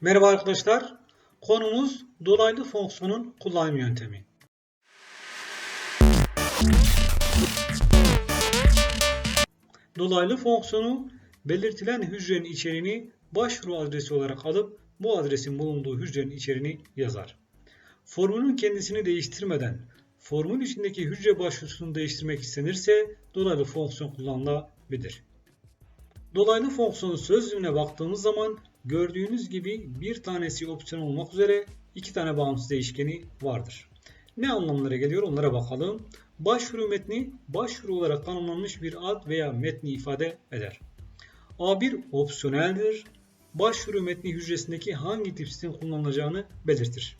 Merhaba arkadaşlar. Konumuz dolaylı fonksiyonun kullanım yöntemi. Dolaylı fonksiyonu belirtilen hücrenin içeriğini başvuru adresi olarak alıp bu adresin bulunduğu hücrenin içeriğini yazar. Formülün kendisini değiştirmeden formül içindeki hücre başvurusunu değiştirmek istenirse dolaylı fonksiyon kullanılabilir. Dolaylı fonksiyonun sözlüğüne baktığımız zaman gördüğünüz gibi bir tanesi opsiyon olmak üzere iki tane bağımsız değişkeni vardır. Ne anlamlara geliyor onlara bakalım. Başvuru metni başvuru olarak tanımlanmış bir ad veya metni ifade eder. A1 opsiyoneldir. Başvuru metni hücresindeki hangi tip sistem kullanılacağını belirtir.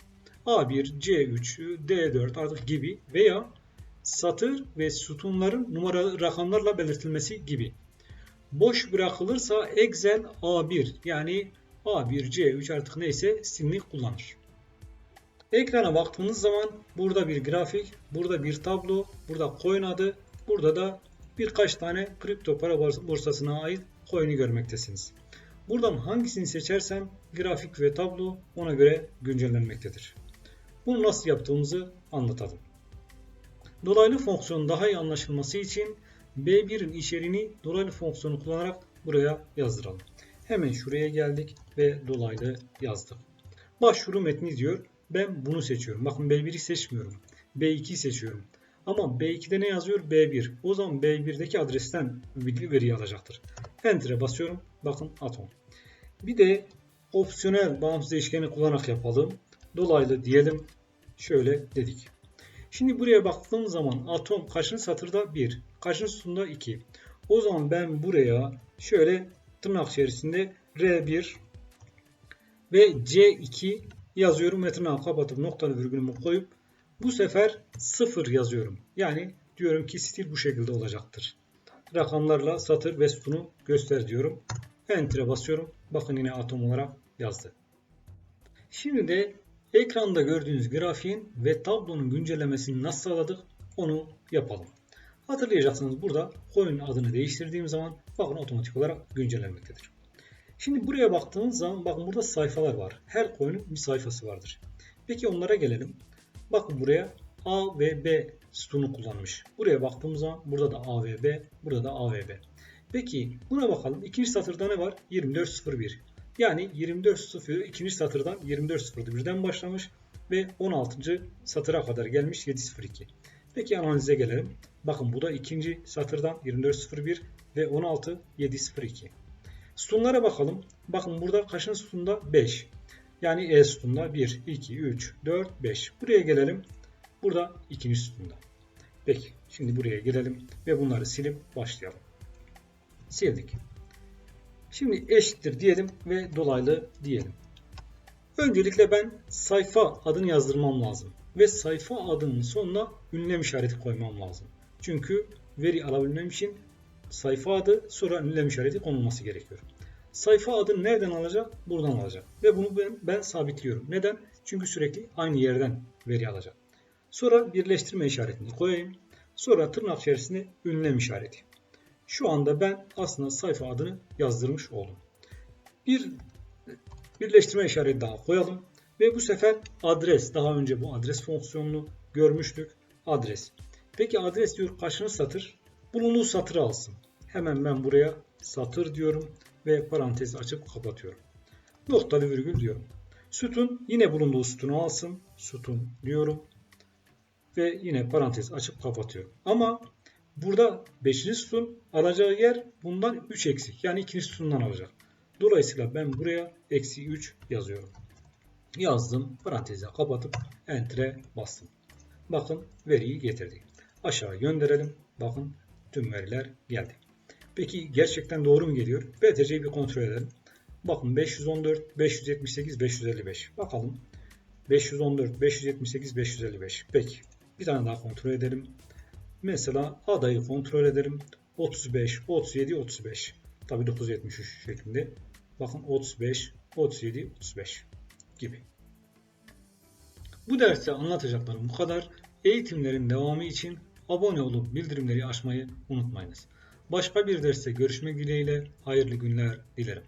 A1, C3, D4 artık gibi veya satır ve sütunların numaralı rakamlarla belirtilmesi gibi. Boş bırakılırsa Excel A1 yani A1, C3 artık neyse stilini kullanır. Ekrana baktığınız zaman burada bir grafik, burada bir tablo, burada coin adı, burada da birkaç tane kripto para borsasına ait coin'i görmektesiniz. Buradan hangisini seçersem grafik ve tablo ona göre güncellenmektedir. Bunu nasıl yaptığımızı anlatalım. Dolaylı fonksiyonun daha iyi anlaşılması için B1'in içeriğini dolaylı fonksiyonu kullanarak buraya yazdıralım. Hemen şuraya geldik ve dolaylı yazdık. Başvuru metni diyor. Ben bunu seçiyorum. Bakın B1'i seçmiyorum. B2'yi seçiyorum. Ama B2'de ne yazıyor? B1. O zaman B1'deki adresten bilgi veriyi alacaktır. Enter'e basıyorum. Bakın atom. Bir de opsiyonel bağımsız değişkeni kullanarak yapalım. Dolaylı diyelim. Şöyle dedik. Şimdi buraya baktığım zaman atom kaçıncı satırda 1, kaçıncı sütunda 2. O zaman ben buraya şöyle tırnak içerisinde R1 ve C2 yazıyorum ve tırnağı kapatıp noktalı virgülümü koyup bu sefer 0 yazıyorum. Yani diyorum ki stil bu şekilde olacaktır. Rakamlarla satır ve sütunu göster diyorum. Enter'e basıyorum. Bakın yine atom olarak yazdı. Şimdi de ekranda gördüğünüz grafiğin ve tablonun güncellemesini nasıl sağladık onu yapalım. Hatırlayacaksınız burada coin adını değiştirdiğim zaman bakın otomatik olarak güncellenmektedir. Şimdi buraya baktığınız zaman bakın burada sayfalar var. Her coin'in bir sayfası vardır. Peki onlara gelelim. Bakın buraya A ve B sütunu kullanmış. Buraya baktığımız zaman burada da A ve B, burada da A ve B. Peki buna bakalım. İkinci satırda ne var? 2401. Yani 24.0 ikinci satırdan 24.01'den başlamış ve 16. satıra kadar gelmiş 702. Peki analize gelelim. Bakın bu da ikinci satırdan 24.01 ve 16.702. Sütunlara bakalım. Bakın burada kaçıncı sütunda? 5. Yani E sütunda 1, 2, 3, 4, 5. Buraya gelelim. Burada ikinci sütunda. Peki şimdi buraya gelelim ve bunları silip başlayalım. Sildik. Şimdi eşittir diyelim ve dolaylı diyelim. Öncelikle ben sayfa adını yazdırmam lazım. Ve sayfa adının sonuna ünlem işareti koymam lazım. Çünkü veri alabilmem için sayfa adı sonra ünlem işareti konulması gerekiyor. Sayfa adını nereden alacak? Buradan alacak. Ve bunu ben, ben sabitliyorum. Neden? Çünkü sürekli aynı yerden veri alacak. Sonra birleştirme işaretini koyayım. Sonra tırnak içerisinde ünlem işareti. Şu anda ben aslında sayfa adını yazdırmış oldum. Bir birleştirme işareti daha koyalım. Ve bu sefer adres. Daha önce bu adres fonksiyonunu görmüştük. Adres. Peki adres diyor kaçıncı satır? Bulunduğu satırı alsın. Hemen ben buraya satır diyorum ve parantez açıp kapatıyorum. Noktalı virgül diyorum. Sütun yine bulunduğu sütunu alsın. Sütun diyorum. Ve yine parantez açıp kapatıyorum. Ama burada 5. sütun alacağı yer bundan 3 eksik. Yani 2. sütundan alacak. Dolayısıyla ben buraya eksi 3 yazıyorum. Yazdım. Parantezi kapatıp Enter'e bastım. Bakın veriyi getirdi. Aşağı gönderelim. Bakın tüm veriler geldi. Peki gerçekten doğru mu geliyor? BTC'yi bir kontrol edelim. Bakın 514, 578, 555. Bakalım. 514, 578, 555. Peki. Bir tane daha kontrol edelim. Mesela adayı kontrol edelim. 35, 37, 35. Tabi 973 şeklinde. Bakın 35, 37, 35 gibi. Bu derste anlatacaklarım bu kadar. Eğitimlerin devamı için abone olup bildirimleri açmayı unutmayınız. Başka bir derste görüşmek dileğiyle hayırlı günler dilerim.